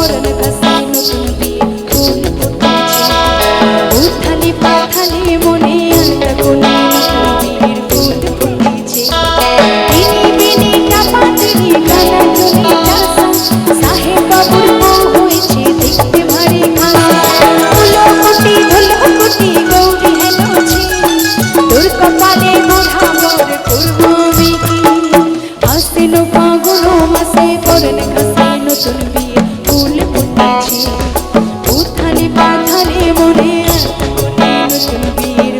Oranı kasa আছে। উথালে পাথালে মনে নতুন বীর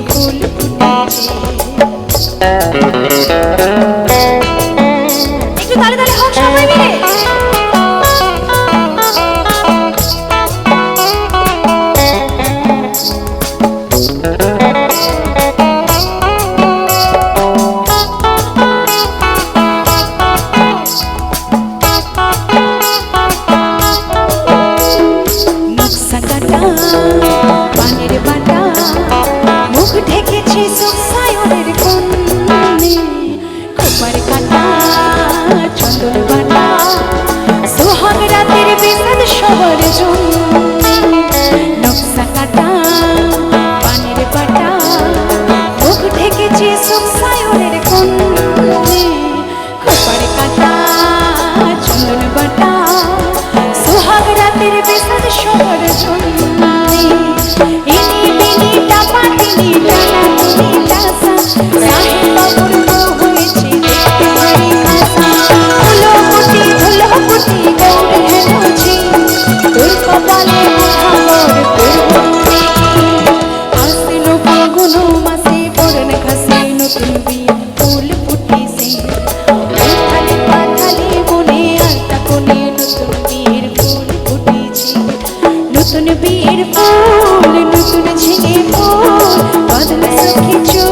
রাতের বিষাদ শহর শোনা सुलझे तो बदल सके जो